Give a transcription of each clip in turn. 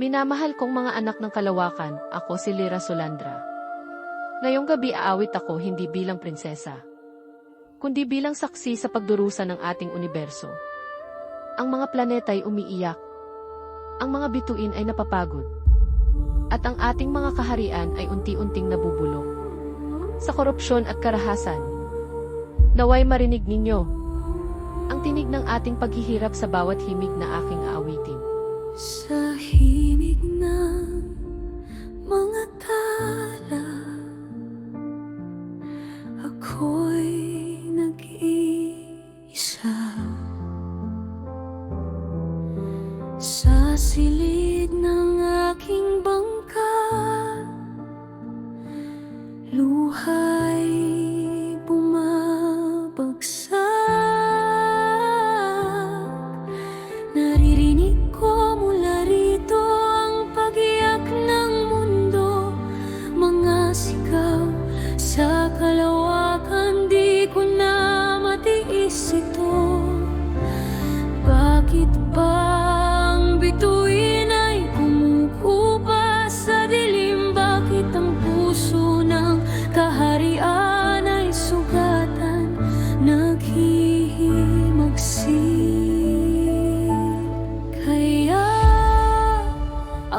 Minamahal kong mga anak ng kalawakan, ako si Lira Solandra. Ngayong gabi aawit ako hindi bilang prinsesa, kundi bilang saksi sa pagdurusa ng ating universo. Ang mga planeta ay umiiyak, ang mga bituin ay napapagod, at ang ating mga kaharian ay unti-unting nabubulok. Sa korupsyon at karahasan, naway marinig ninyo ang tinig ng ating paghihirap sa bawat himig na aking aawitin. Sa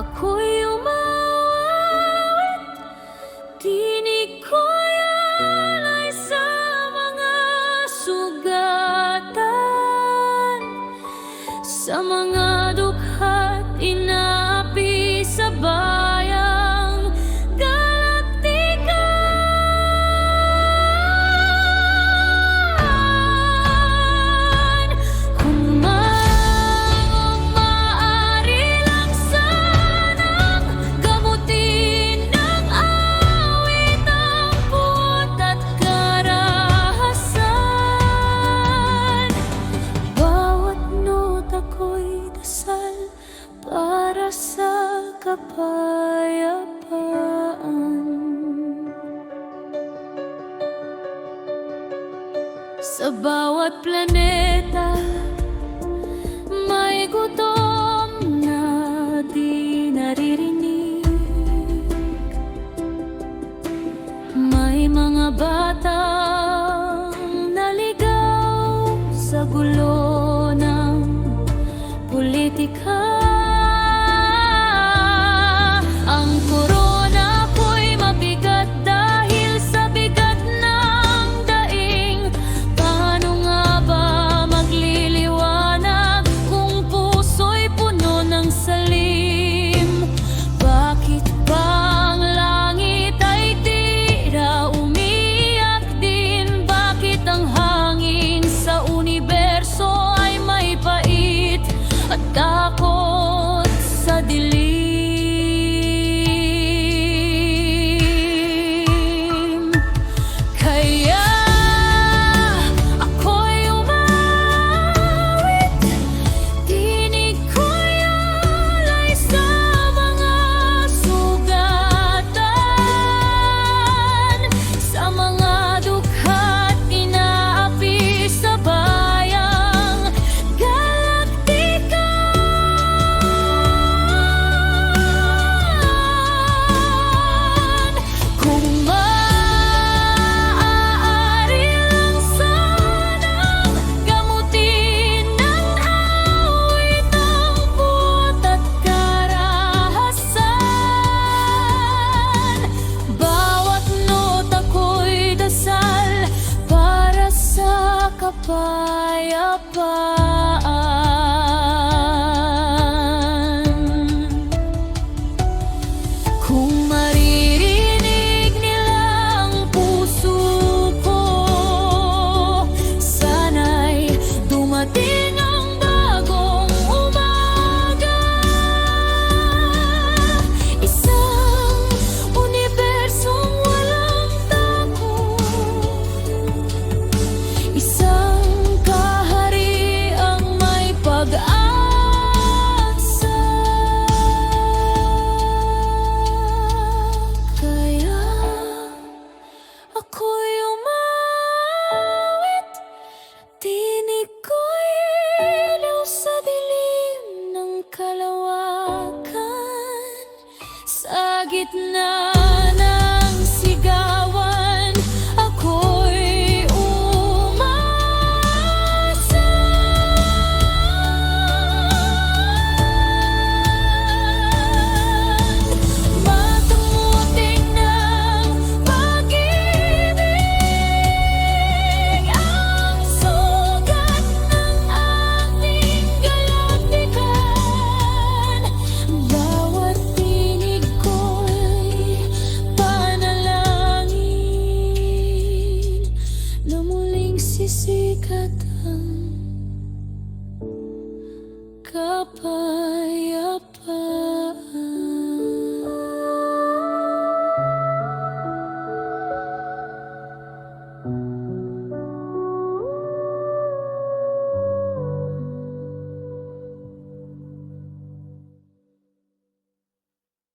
Ako'y umawit Tinig ko'y alay sa mga Sa mga dukhat inawit kapayapaan Sa bawat planeta yapar yapar datang